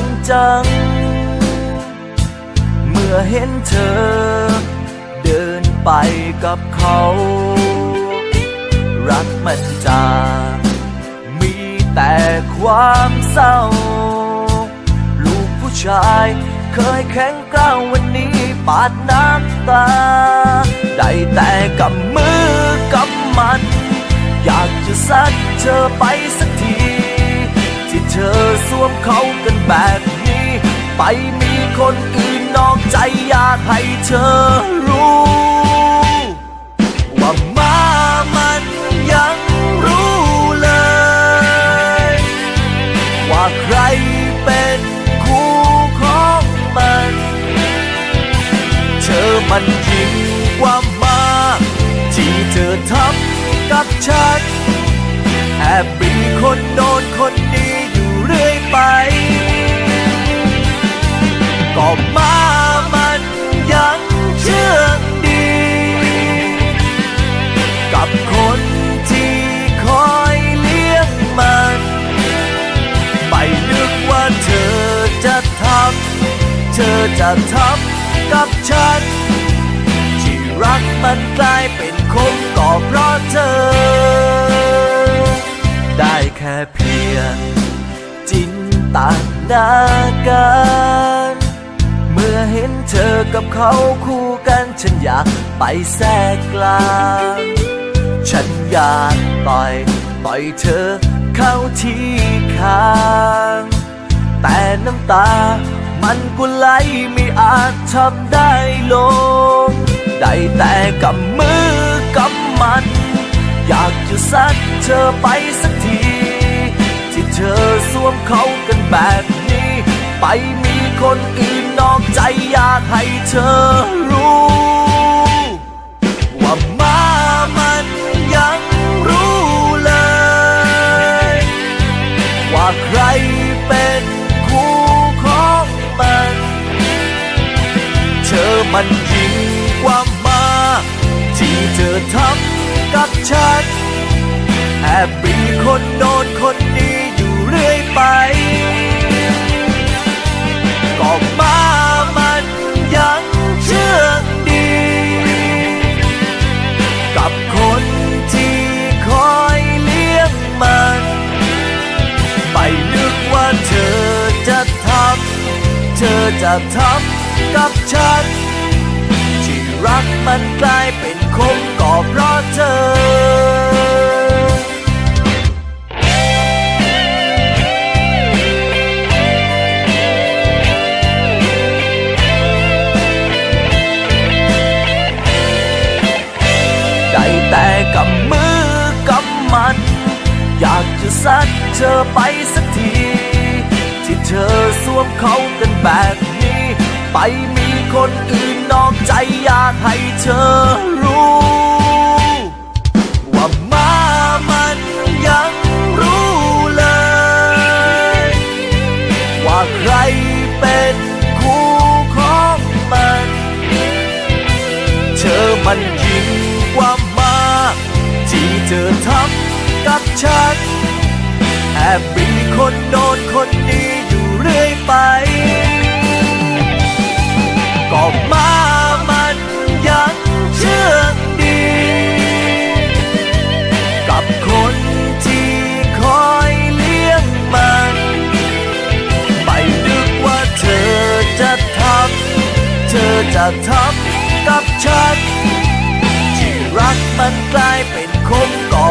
างจัง เมื่อเห็นเธอ เดินไปกับเขา รักมันจางมีแต่ความเศร้า ลูกผู้ชายเคยแข็งกร้าววันนี้ปาดน้ำตา ได้แต่กับมือกับมัน อยากจะซัดเธอไปสักที ที่เธอสวมเขากันแบบนี้ ไปมีคนอื่นนอกใจอยากให้เธอรู้ ว่ามามันยังรู้เลย ว่าใคร จะทำกับฉัน ที่รักมันกลายเป็นคงก็เพราะเธอ ได้แค่เพียงจินตนาการเมื่อเห็นเธอกับเขาคู่กันฉันอยากไปแทรกกลางฉันอยากต่อยต่อยเธอเข้าที่คาง แต่น้ำตา มันก็ไหลไม่อาจทำได้ลง ได้แต่กำมือกำมัน อยากจะซัดเธอไปสักที ที่เธอสวมเขากันแบบนี้ ไปมีคนอื่นนอกใจอยากให้เธอรู้ มันยิ่งกว่ามา ที่เธอทำกับฉัน แอบมีคนโดนคนนี้อยู่เรื่อยไปก็มามันยังเชื่องดี กับคนที่คอยเลี้ยงมัน ไม่นึกว่าเธอจะทำ เธอจะทำกับฉัน รักมันกลายเป็นคงก็เพราะเธอได้แต่กับมือกับมัน อยากจะซัดเธอไปสักที ที่เธอสวมเขากันแบบนี้ ไปม คนอื่นนอกใจอยากให้เธอรู้ ว่ามามันยังรู้เลย ว่าใครเป็นคู่ของมัน เธอมันยิ่งกว่ามากที่เธอทำกับฉัน แอบมีคนโดนคนนี้อยู่เรื่อยไป อกมามันยังเชื่องดี กับคนที่คอยเลี้ยงมัน ไม่นึกว่าเธอจะทำ เธอจะทำกับฉัน ที่รักมันกลายเป็นคงก็